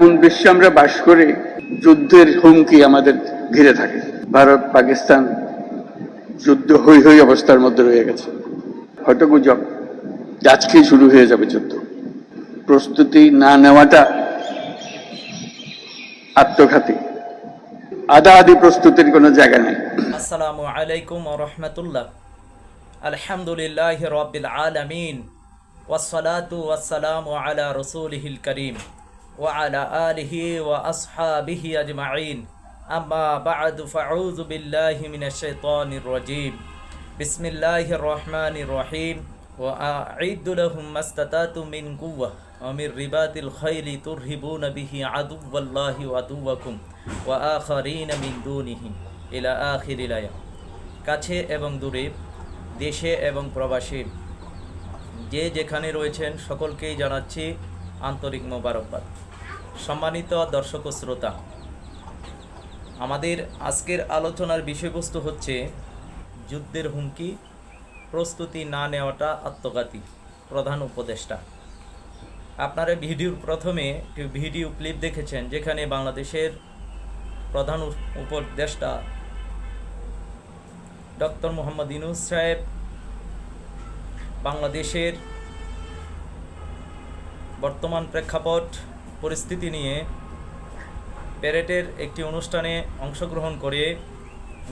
এমন বিশ্বে আমরা বাস করে যুদ্ধের হুমকি আমাদের ঘিরে থাকে। ভারত, পাকিস্তান যুদ্ধ হই হই অবস্থার মধ্যে রয়ে গেছে। হয়তো গুজব আজকেই শুরু হয়ে যাবে যুদ্ধ। প্রস্তুতি না নেওয়াটা আত্মঘাতী। আদা আদি প্রস্তুতির কোনো জায়গা নেই। আসসালামু আলাইকুম রহমতুল্লাহ। আলহামদুলিল্লাহ রবিল আলমিন। ওয়াসসালাতু ওয়াসসালামু আলা রসুলিহিল করিম। وعلى آله وأصحابه أجمعين أما بعد فأعوذ بالله من الشيطان الرجيم بسم الله الرحمن الرحيم وأعد لهم ما استطعتم من قوة ومن رباط الخيل ترهبون به عدو الله وعدوكم وآخرين من دونه إلى آخر الآية কাছে এবং দূরে দেশে এবং প্রবাসী যে যেখানে রয়েছেন সকলকেই জানাচ্ছি আন্তরিক মোবারকবাদ সম্মানিত দর্শক ও শ্রোতা, আমাদের আজকের আলোচনার বিষয়বস্তু হচ্ছে যুদ্ধের হুমকি, প্রস্তুতি না নেওয়াটা আত্মঘাতী, প্রধান উপদেষ্টা। আপনারা ভিডিওর প্রথমে একটি ভিডিও ক্লিপ দেখেছেন, যেখানে বাংলাদেশের প্রধান উপদেষ্টা ডক্টর মোহাম্মদ ইনুস সাহেব বাংলাদেশের বর্তমান প্রেক্ষাপট পরিস্থিতি নিয়ে প্যারেডের একটি অনুষ্ঠানে অংশগ্রহণ করে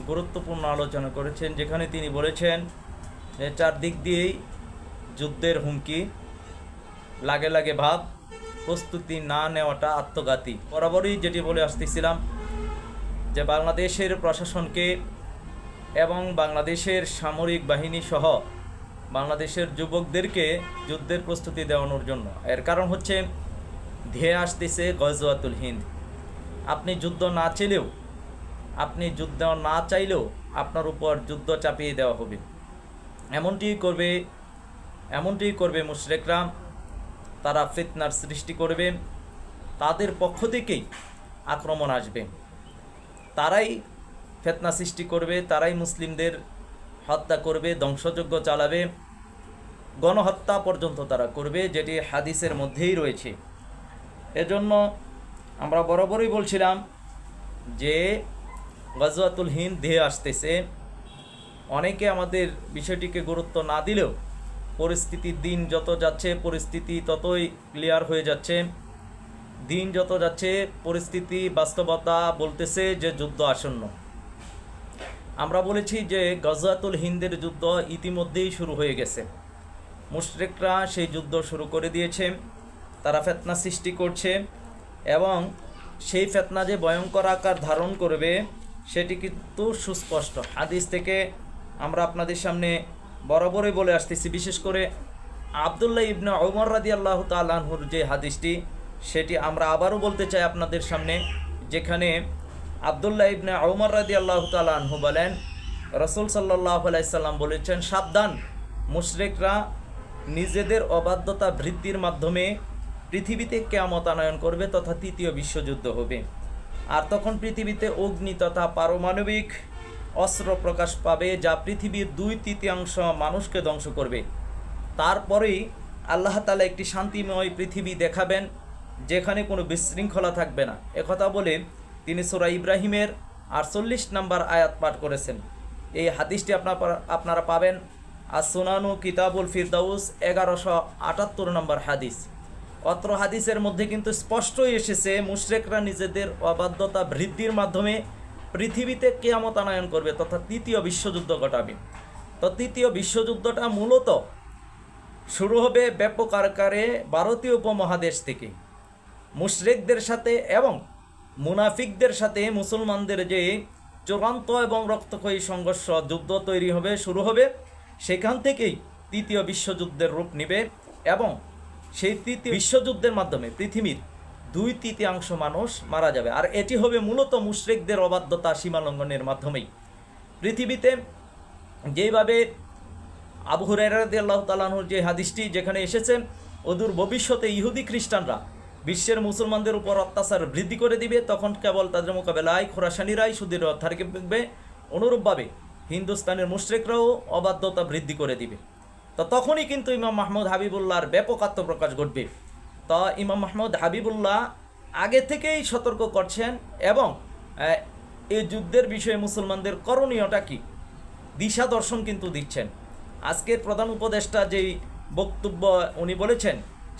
গুরুত্বপূর্ণ আলোচনা করেছেন, যেখানে তিনি বলেছেন চারদিক দিয়েই যুদ্ধের হুমকি, লাগে লাগে ভাব, প্রস্তুতি না নেওয়াটা আত্মঘাতী। বরাবরই যেটি বলে আসতেছিলাম যে বাংলাদেশের প্রশাসনকে এবং বাংলাদেশের সামরিক বাহিনী সহ বাংলাদেশের যুবকদেরকে যুদ্ধের প্রস্তুতি দেওয়ানোর জন্য। এর কারণ হচ্ছে ধেয়ে আসতেছে গজওয়াতুল হিন্দ। আপনি যুদ্ধ না চাইলেও, আপনি যুদ্ধ না চাইলেও আপনার উপর যুদ্ধ চাপিয়ে দেওয়া হবে। এমনটি করবে এমনটি করবে মুশরেকরা, তারা ফিতনার সৃষ্টি করবে, তাদের পক্ষ থেকেই আক্রমণ আসবে। তারাই ফেতনা সৃষ্টি করবে, তারাই মুসলিমদের হত্যা করবে, ধ্বংসযজ্ঞ চালাবে, গণহত্যা পর্যন্ত তারা করবে, যেটি হাদিসের মধ্যেই রয়েছে। এজন্য আমরা বরাবরই বলছিলাম যে গজওয়াতুল হিন্দ ধেয়ে আসতেছে। অনেকে আমাদের বিষয়টিকে গুরুত্ব না দিলেও পরিস্থিতি দিন যত যাচ্ছে, পরিস্থিতি ততই ক্লিয়ার হয়ে যাচ্ছে। দিন যত যাচ্ছে, পরিস্থিতি বাস্তবতা বলতেছে যে যুদ্ধ আসন্ন। আমরা বলেছি যে গজওয়াতুল হিন্দের যুদ্ধ ইতিমধ্যেই শুরু হয়ে গেছে। মুশরিকরা সেই যুদ্ধ শুরু করে দিয়েছে। তারা ফেতনা সৃষ্টি করছে এবং সেই ফেতনা যে ভয়ঙ্কর আকার ধারণ করবে, সেটি কিন্তু সুস্পষ্ট। হাদিস থেকে আমরা আপনাদের সামনে বরাবরই বলে আসতেছি, বিশেষ করে আবদুল্লাহ ইবনে ওমর রাদি আল্লাহ তালাহুর যে হাদিসটি, সেটি আমরা আবারও বলতে চাই আপনাদের সামনে, যেখানে আবদুল্লাহ ইবনে ওমর রাদি আল্লাহ তালাহু বলেন, রসুল সাল্লাহ আলাইসাল্লাম বলেছেন, সাবধান, মুশরেকরা নিজেদের অবাধ্যতা বৃদ্ধির মাধ্যমে পৃথিবীতে কেয়ামত আনয়ন করবে তথা তৃতীয় বিশ্বযুদ্ধ হবে। আর তখন পৃথিবীতে অগ্নি তথা পারমাণবিক অস্ত্র প্রকাশ পাবে, যা পৃথিবীর দুই তৃতীয়াংশ মানুষকে ধ্বংস করবে। তারপরেই আল্লাহ তালা একটি শান্তিময় পৃথিবী দেখাবেন, যেখানে কোনো বিশৃঙ্খলা থাকবে না। একথা বলে তিনি সুরা ইব্রাহিমের আটচল্লিশ নাম্বার আয়াত পাঠ করেছেন। এই হাদিসটি আপনার আপনারা পাবেন। আর সোনানু কিতাবুল ফিরদাউস, এগারোশো আটাত্তর নম্বর হাদিস। অত্র হাদিসের মধ্যে কিন্তু স্পষ্টই এসেছে, মুশরেকরা নিজেদের অবাধ্যতা বৃদ্ধির মাধ্যমে পৃথিবীতে কেয়ামত আনয়ন করবে তথা তৃতীয় বিশ্বযুদ্ধ ঘটাবে। তো তৃতীয় বিশ্বযুদ্ধটা মূলত শুরু হবে ব্যাপক আকারে ভারতীয় উপমহাদেশ থেকে। মুশরেকদের সাথে এবং মুনাফিকদের সাথে মুসলমানদের যে চূড়ান্ত এবং রক্তক্ষয়ী সংঘর্ষ, যুদ্ধ তৈরি হবে, শুরু হবে, সেখান থেকেই তৃতীয় বিশ্বযুদ্ধের রূপ নেবে এবং সেই তৃতীয় বিশ্বযুদ্ধের মাধ্যমে পৃথিবীর দুই তৃতীয়াংশ মানুষ মারা যাবে। আর এটি হবে মূলত মুশরেকদের অবাধ্যতা সীমালঙ্ঘনের মাধ্যমেই। পৃথিবীতে যেভাবে আবু হুরাইরাদি আল্লাহ তালাহুর যে হাদিসটি যেখানে এসেছে, অদূর ভবিষ্যতে ইহুদি খ্রিস্টানরা বিশ্বের মুসলমানদের উপর অত্যাচার বৃদ্ধি করে দিবে, তখন কেবল তাদের মোকাবেলায় খোরাসানিরাই সুদীর থাকবে অনুরূপভাবে হিন্দুস্তানের মুশরেকরাও অবাধ্যতা বৃদ্ধি করে দিবে। তো তখনই কিন্তু ইমাম মাহমুদ হাবিবুল্লাহর ব্যাপক আত্মপ্রকাশ ঘটবে। তো ইমাম মাহমুদ হাবিবুল্লাহ আগে থেকেই সতর্ক করছেন এবং এই যুদ্ধের বিষয়ে মুসলমানদের করণীয়টা কি? দিশা দর্শন কিন্তু দিচ্ছেন। আজকের প্রধান উপদেষ্টা যেই বক্তব্য উনি বলেছেন,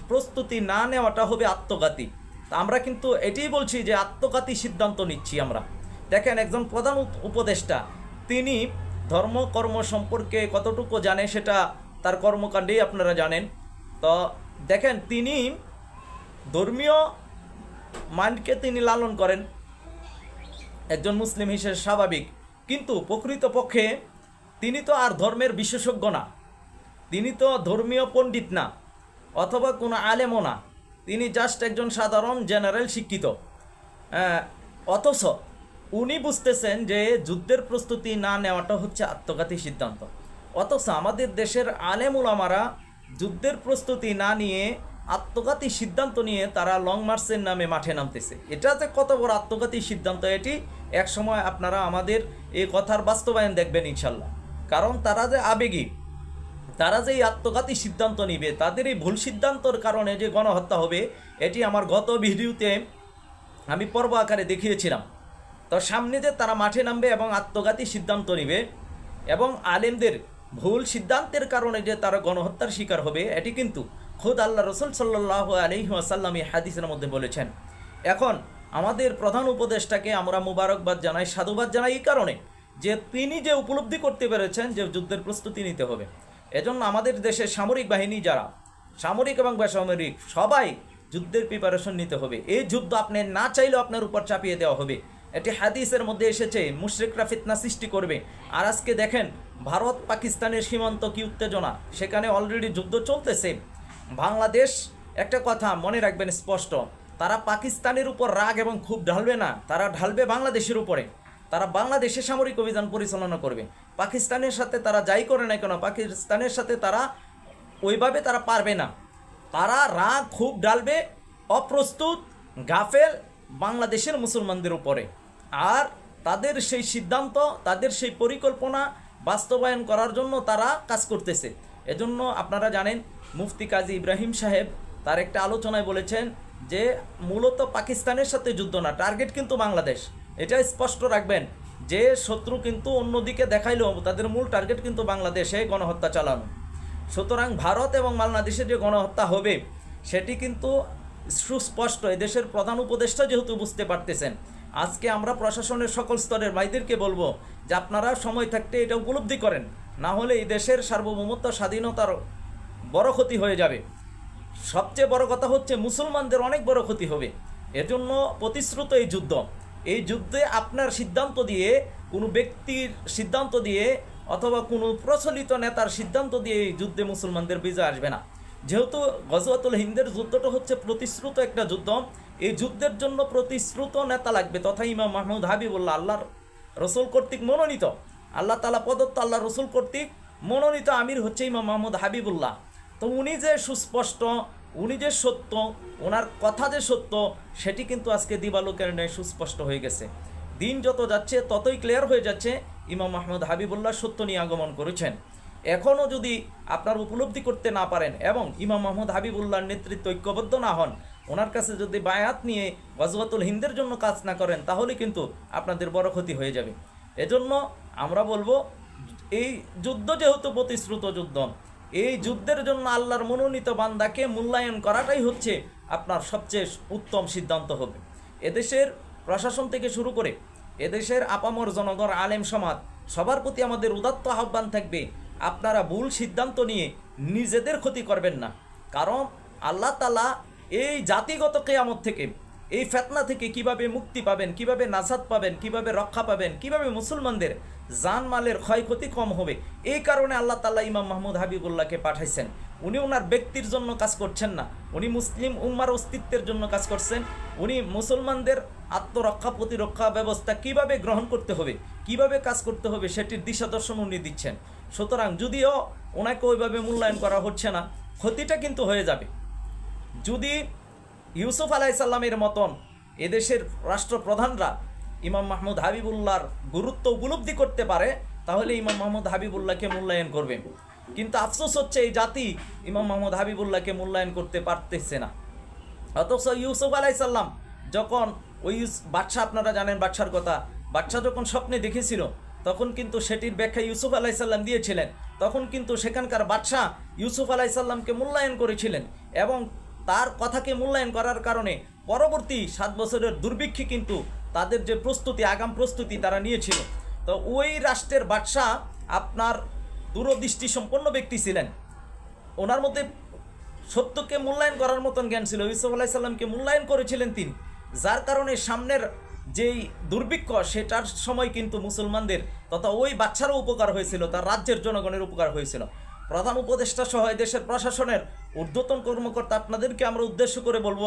প্রস্তুতি না নেওয়াটা হবে আত্মঘাতী। তা আমরা কিন্তু এটাই বলছি যে আত্মঘাতী সিদ্ধান্ত নিচ্ছি আমরা। দেখেন একজন প্রধান উপদেষ্টা, তিনি ধর্ম কর্ম সম্পর্কে কতটুকু জানে সেটা তার কর্মকাণ্ডেই আপনারা জানেন। তো দেখেন, তিনি ধর্মীয় মাইন্ডকে তিনি লালন করেন। একজন মুসলিম হিসেবে স্বাভাবিক। কিন্তু প্রকৃতপক্ষে তিনি তো আর ধর্মের বিশেষজ্ঞ না। তিনি তো ধর্মীয় পণ্ডিত না, অথবা কোনো আলেমও না। তিনি জাস্ট একজন সাধারণ জেনারেল শিক্ষিত। অথচ উনি বুঝতেছেন যে যুদ্ধের প্রস্তুতি না নেওয়াটা হচ্ছে আত্মঘাতী সিদ্ধান্ত। অথচ আমাদের দেশের আলেমুলামারা যুদ্ধের প্রস্তুতি না নিয়ে আত্মঘাতী সিদ্ধান্ত নিয়ে তারা লং মার্চের নামে মাঠে নামতেছে। এটা যে কত বড় আত্মঘাতী সিদ্ধান্ত, এটি একসময় আপনারা আমাদের এই কথার বাস্তবায়ন দেখবেন ইনশাল্লাহ। কারণ তারা যে আবেগী, তারা যে এই আত্মঘাতী সিদ্ধান্ত নিবে, তাদের এই ভুল সিদ্ধান্তর কারণে যে গণহত্যা হবে, এটি আমার গত ভিডিওতে আমি পর্ব আকারে দেখিয়েছিলাম। তো সামনে যে তারা মাঠে নামবে এবং আত্মঘাতী সিদ্ধান্ত নিবে এবং আলেমদের ভুল সিদ্ধান্তের কারণে যে তারা গণহত্যার শিকার হবে, এটি কিন্তু খুদ আল্লাহ রসুল সাল্লাহ আলহিহাসাল্লাম হাদিসের মধ্যে বলেছেন। এখন আমাদের প্রধান উপদেষ্টাকে আমরা মুবারকবাদ জানাই, সাধুবাদ জানাই এই কারণে যে তিনি যে উপলব্ধি করতে পেরেছেন যে যুদ্ধের প্রস্তুতি নিতে হবে। এজন্য আমাদের দেশের সামরিক বাহিনী যারা, সামরিক এবং বেসামরিক সবাই যুদ্ধের প্রিপারেশন নিতে হবে। এই যুদ্ধ আপনি না চাইলেও আপনার উপর চাপিয়ে দেওয়া হবে। এটি হাদিসের মধ্যে এসেছে, মুশরিকরা ফিতনা সৃষ্টি করবে। আর আজকে দেখেন, ভারত পাকিস্তানের সীমান্ত কি উত্তেজনা? সেখানে অলরেডি যুদ্ধ চলতেছে। বাংলাদেশ, একটা কথা মনে রাখবেন স্পষ্ট, তারা পাকিস্তানের উপর রাগ এবং খুব ঢালবে না, তারা ঢালবে বাংলাদেশের উপরে। তারা বাংলাদেশে সামরিক অভিযান পরিচালনা করবে। পাকিস্তানের সাথে তারা যাই করে না কেন, পাকিস্তানের সাথে তারা ওইভাবে তারা পারবে না। তারা রাগ খুব ডালবে অপ্রস্তুত গাফেল বাংলাদেশের মুসলমানদের উপরে। আর তাদের সেই সিদ্ধান্ত, তাদের সেই পরিকল্পনা বাস্তবায়ন করার জন্য তারা কাজ করতেছে। এজন্য আপনারা জানেন, মুফতি কাজী ইব্রাহিম সাহেব তার একটা আলোচনায় বলেছেন যে, মূলত পাকিস্তানের সাথে যুদ্ধ না, টার্গেট কিন্তু বাংলাদেশ। এটা স্পষ্ট রাখবেন, যে শত্রু কিন্তু অন্যদিকে দেখাইলেও তাদের মূল টার্গেট কিন্তু বাংলাদেশে গণহত্যা চালানো। সুতরাং ভারত এবং বাংলাদেশে যে গণহত্যা হবে, সেটি কিন্তু সুস্পষ্ট। এদেশের প্রধান উপদেষ্টা যেহেতু বুঝতে পারতেছেন আজকে আমরা প্রশাসনের সকল স্তরের ভাইদেরকে বলব যে আপনারা সময় থাকতে এটা উপলব্ধি করেন। না হলে এই দেশের সার্বভৌমত্ব, স্বাধীনতার বড় ক্ষতি হয়ে যাবে। সবচেয়ে বড় কথা হচ্ছে মুসলমানদের অনেক বড় ক্ষতি হবে। এজন্য প্রতিশ্রুত এই যুদ্ধ। এই যুদ্ধে আপনার সিদ্ধান্ত দিয়ে, কোনো ব্যক্তির সিদ্ধান্ত দিয়ে অথবা কোনো প্রচলিত নেতার সিদ্ধান্ত দিয়ে এই যুদ্ধে মুসলমানদের বিজয় আসবে না। যেহেতু গজওয়াতুল হিন্দের যুদ্ধটা হচ্ছে প্রতিশ্রুত একটা যুদ্ধ, এই যুদ্ধের জন্য প্রতিশ্রুত নেতা লাগবে তথা ইমাম মাহমুদ হাবিবুল্লাহ, আল্লাহর রসুল কর্তৃক মনোনীত। আল্লাহ তালা প্রদত্ত আল্লাহ রসুল কর্তৃক মনোনীত আমির হচ্ছে ইমাম মাহমুদ হাবিবুল্লাহ। তো উনি যে সুস্পষ্ট, উনি যে সত্য, ওনার কথা যে সত্য, সেটি কিন্তু আজকে দিবালোকের ন্যায় সুস্পষ্ট হয়ে গেছে। দিন যত যাচ্ছে, ততই ক্লিয়ার হয়ে যাচ্ছে ইমাম মাহমুদ হাবিবুল্লাহ সত্য নিয়ে আগমন করেছেন। এখনও যদি আপনার উপলব্ধি করতে না পারেন এবং ইমাম মাহমুদ হাবিবুল্লাহর নেতৃত্ব ঐক্যবদ্ধ না হন, ওনার কাছে যদি বায়াত নিয়ে গজওয়াতুল হিন্দের জন্য কাজ না করেন, তাহলে কিন্তু আপনাদের বড় ক্ষতি হয়ে যাবে। এজন্য আমরা বলব, এই যুদ্ধ যেহেতু প্রতিশ্রুত যুদ্ধ, এই যুদ্ধের জন্য আল্লাহর মনোনীত বান্দাকে মূল্যায়ন করাটাই হচ্ছে আপনার সবচেয়ে উত্তম সিদ্ধান্ত হবে। এদেশের প্রশাসন থেকে শুরু করে এদেশের আপামর জনগণ, আলেম সমাজ, সবার প্রতি আমাদের উদাত্ত আহ্বান থাকবে আপনারা ভুল সিদ্ধান্ত নিয়ে নিজেদের ক্ষতি করবেন না। কারণ আল্লাহ তালা এই জাতিগত কেয়ামত থেকে, এই ফেতনা থেকে কীভাবে মুক্তি পাবেন, কীভাবে নাজাত পাবেন, কীভাবে রক্ষা পাবেন, কীভাবে মুসলমানদের জানমালের ক্ষয়ক্ষতি কম হবে, এই কারণে আল্লাহ তাল্লাহ ইমাম মাহমুদ হাবিবুল্লাহকে পাঠাইছেন। উনি ওনার ব্যক্তির জন্য কাজ করছেন না, উনি মুসলিম উম্মার অস্তিত্বের জন্য কাজ করছেন, উনি মুসলমানদের আত্মরক্ষা প্রতিরক্ষা ব্যবস্থা কীভাবে গ্রহণ করতে হবে, কীভাবে কাজ করতে হবে, সেটির দিশা দর্শন উনি দিচ্ছেন। সুতরাং যদিও ওনাকে ওইভাবে মূল্যায়ন করা হচ্ছে না, ক্ষতিটা কিন্তু হয়ে যাবে। যদি ইউসুফ আলাইসাল্লামের মতন এদেশের রাষ্ট্রপ্রধানরা ইমাম মাহমুদ হাবিবুল্লাহর গুরুত্ব উপলব্ধি করতে পারে, তাহলে ইমাম মাহমুদ হাবিবুল্লাহকে মূল্যায়ন করবে কিন্তু আফসোস হচ্ছে এই জাতি ইমাম মাহমুদ হাবিবুল্লাহকে মূল্যায়ন করতে পারতেছে না। অথচ ইউসুফ আলাইসাল্লাম যখন ওই বাদশাহ, আপনারা জানেন বাদশার কথা, বাদশাহ যখন স্বপ্নে দেখেছিল তখন কিন্তু সেটির ব্যাখ্যা ইউসুফ আলাইসাল্লাম দিয়েছিলেন। তখন কিন্তু সেখানকার বাদশাহ ইউসুফ আলাইসাল্লামকে মূল্যায়ন করেছিলেন এবং তার কথাকে মূল্যায়ন করার কারণে পরবর্তী সাত বছরের দুর্ভিক্ষে কিন্তু তাদের যে প্রস্তুতি, আগাম প্রস্তুতি তারা নিয়েছিল। তো ওই রাষ্ট্রের বাদশাহ আপনার দূরদৃষ্টি সম্পন্ন ব্যক্তি ছিলেন। ওনার মধ্যে সত্যকে মূল্যায়ন করার মতন জ্ঞান ছিল। ইউসুফ আলাইসাল্লামকে মূল্যায়ন করেছিলেন তিনি। যার কারণে সামনের যেই দুর্ভিক্ষ সেটার সময় কিন্তু মুসলমানদের তথা ওই বাচ্চারও উপকার হয়েছিল, তার রাজ্যের জনগণের উপকার হয়েছিল। প্রধান উপদেষ্টা সহ দেশের প্রশাসনের ঊর্ধ্বতন কর্মকর্তা, আপনাদেরকে আমরা উদ্দেশ্য করে বলব,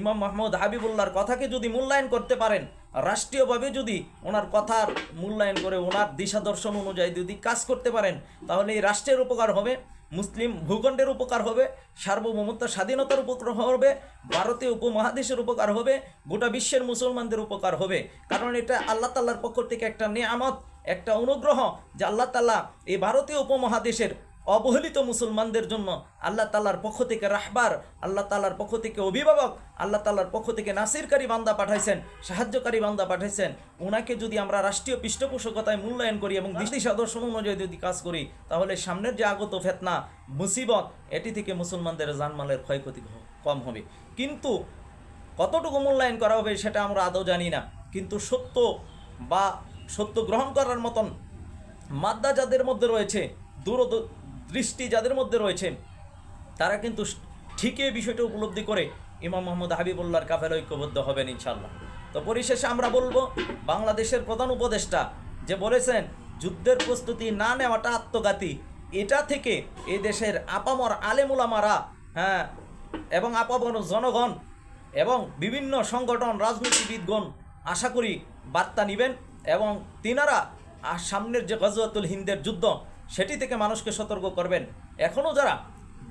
ইমাম মাহমুদ হাবিবুল্লাহর কথাকে যদি মূল্যায়ন করতে পারেন, রাষ্ট্রীয়ভাবে যদি ওনার কথার মূল্যায়ন করে ওনার দিশা দর্শন অনুযায়ী যদি কাজ করতে পারেন, তাহলে এই রাষ্ট্রের উপকার হবে। মুসলিম ভূখণ্ডের উপকার হবে, সার্বভৌমত্ব স্বাধীনতার উপকার হবে, ভারতীয় উপমহাদেশের উপকার হবে, গোটা বিশ্বের মুসলমানদের উপকার হবে। কারণ এটা আল্লাহ তাল্লার পক্ষ থেকে একটা নিয়ামত, একটা অনুগ্রহ, যে আল্লাহ তাল্লাহ এই ভারতীয় উপমহাদেশের অবহেলিত মুসলমানদের জন্য আল্লাহ তাল্লার পক্ষ থেকে রাহবার আল্লাহ তাল্লার পক্ষ থেকে অভিভাবক আল্লাহ তাল্লার পক্ষ থেকে নাসিরকারী বান্দা পাঠাইছেন সাহায্যকারী বান্দা পাঠাইছেন। ওনাকে যদি আমরা রাষ্ট্রীয় পৃষ্ঠপোষকতায় মূল্যায়ন করি এবং দিশা দর্শন অনুযায়ী যদি কাজ করি তাহলে সামনের যে আগত ফেতনা মুসিবত এটি থেকে মুসলমানদের জানমালের ক্ষয়ক্ষতি কম হবে। কিন্তু কতটুকু মূল্যায়ন করা হবে সেটা আমরা আদৌ জানি না। কিন্তু সত্য বা সত্য গ্রহণ করার মতন মাদ্দা যাদের মধ্যে রয়েছে দূর দৃষ্টি যাদের মধ্যে রয়েছে, তারা কিন্তু ঠিকই বিষয়টা উপলব্ধি করে ইমাম মোহাম্মদ হাবিবুল্লাহর কাফের ঐক্যবদ্ধ হবেন ইনশাল্লাহ তো পরিশেষে আমরা বলব, বাংলাদেশের প্রধান উপদেষ্টা যে বলেছেন, যুদ্ধের প্রস্তুতি না নেওয়াটা আত্মঘাতী। এটা থেকে এ দেশের আপামর আলেমুলামারা হ্যাঁ এবং আপামর জনগণ এবং বিভিন্ন সংগঠন, রাজনীতিবিদগণ আশা করি বার্তা নেবেন এবং তিনারা সামনের যে গজওয়াতুল হিন্দের যুদ্ধ সেটি থেকে মানুষকে সতর্ক করবেন। এখনও যারা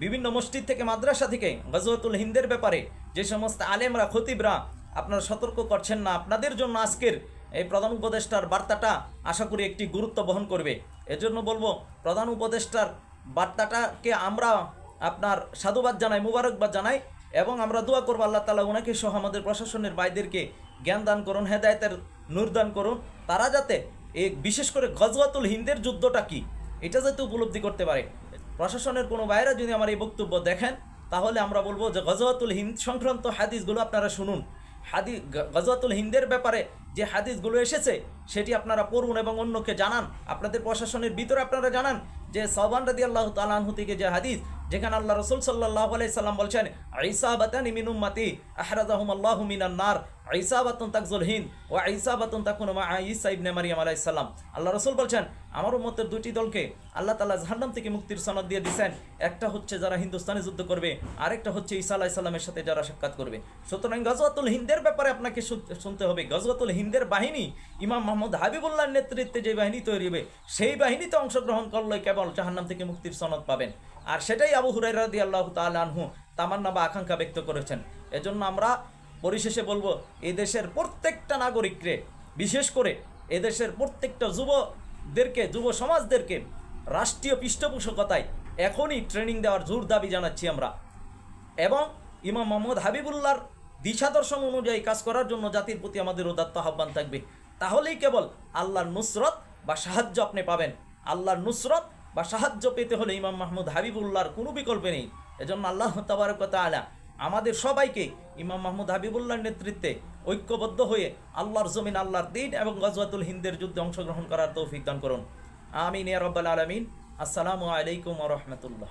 বিভিন্ন মসজিদ থেকে, মাদ্রাসা থেকে, গজওয়াতুল হিন্দের ব্যাপারে যে সমস্ত আলেমরা, খতিবরা, আপনারা সতর্ক করছেন না, আপনাদের জন্য আজকের এই প্রধান উপদেষ্টার বার্তাটা আশা করি একটি গুরুত্ব বহন করবে। এজন্য বলব, প্রধান উপদেষ্টার বার্তাটাকে আমরা আপনার সাধুবাদ জানাই, মুবারকবাদ জানাই এবং আমরা দোয়া করব আল্লাহ তালা ওনাকে সহ আমাদের প্রশাসনের বাইদেরকে জ্ঞান দান করুন, হেদায়তের নূর দান করুন। তারা যাতে এই বিশেষ করে গজওয়াতুল হিন্দের যুদ্ধটা কি? এটা যাতে উপলব্ধি করতে পারে। প্রশাসনের কোনো বাইরা যদি আমার এই বক্তব্য দেখেন, তাহলে আমরা বলব যে গজওয়াতুল হিন্দ সংক্রান্ত হাদিসগুলো আপনারা শুনুন। হাদি গজওয়াতুল হিন্দের ব্যাপারে যে হাদিসগুলো এসেছে, সেটি আপনারা পড়ুন এবং অন্যকে জানান। আপনাদের প্রশাসনের ভিতরে আপনারা জানান যে সবান রাদি আল্লাহ তালাহু থেকে যে হাদিস, যেখানে আল্লাহ রসুল সাল্লাহ সাল্লাম বলছেন ঈসাবাতান মিন উম্মতি আহরাজাহুম আল্লাহু মিনান নার। ঈসাবাতুন তাকজুল হিন্দ ও ঈসাবাতুন তাকুনু মা ঈসা ইবনে মারিয়াম আলাইহিস সালাম। আল্লাহ রসুল বলছেন, আমার উম্মতের দুটি দলকে আল্লাহ তাআলা জাহান্নাম থেকে মুক্তির সনদ দিয়ে দিয়েছেন একটা হচ্ছে যারা হিন্দুস্তানে যুদ্ধ করবে, আরেকটা হচ্ছে ঈসা আলাইহিস সালামের সাথে যারা সাক্ষাৎ করবে। সুতরাং গজওয়াতুল হিন্দের ব্যাপারে আপনাকে শুন- শুনতে হবে। গজওয়াতুল হিন্দের বাহিনী, ইমাম মোহাম্মদ হাবিবুল্লাহর নেতৃত্বে যে বাহিনী তৈরি হবে, সেই বাহিনীতে অংশগ্রহণ করলে কেবল জাহান্নাম থেকে মুক্তির সনদ পাবেন। আর সেটাই আবু হুরাইরা রাদি আল্লাহ তালহু তামান্না বা আকাঙ্ক্ষা ব্যক্ত করেছেন। এজন্য আমরা পরিশেষে বলব এই দেশের প্রত্যেকটা নাগরিককে, বিশেষ করে এদেশের প্রত্যেকটা যুবদেরকে, যুব সমাজদেরকে রাষ্ট্রীয় পৃষ্ঠপোষকতায় এখনই ট্রেনিং দেওয়ার জোর দাবি জানাচ্ছি আমরা। এবং ইমাম মোহাম্মদ হাবিবুল্লাহর দিশাদর্শন অনুযায়ী কাজ করার জন্য জাতির প্রতি আমাদের উদাত্ত আহ্বান থাকবে। তাহলেই কেবল আল্লাহর নুসরত বা সাহায্য আপনি পাবেন। আল্লাহর নুসরত বা সাহায্য পেতে হলে ইমাম মাহমুদ হাবিবুল্লাহর কোনো বিকল্প নেই। এজন্য আল্লাহ তাবারকতা আলা আমাদের সবাইকে ইমাম মাহমুদ হাবিবুল্লাহর নেতৃত্বে ঐক্যবদ্ধ হয়ে আল্লাহর জমিন, আল্লাহর দিন এবং গজওয়াতুল হিন্দের যুদ্ধে অংশগ্রহণ করার তৌফিক দান করুন। আমিন ইয়ারব্বাল আলমিন। আসসালামু আলাইকুম রহমতুল্লাহ।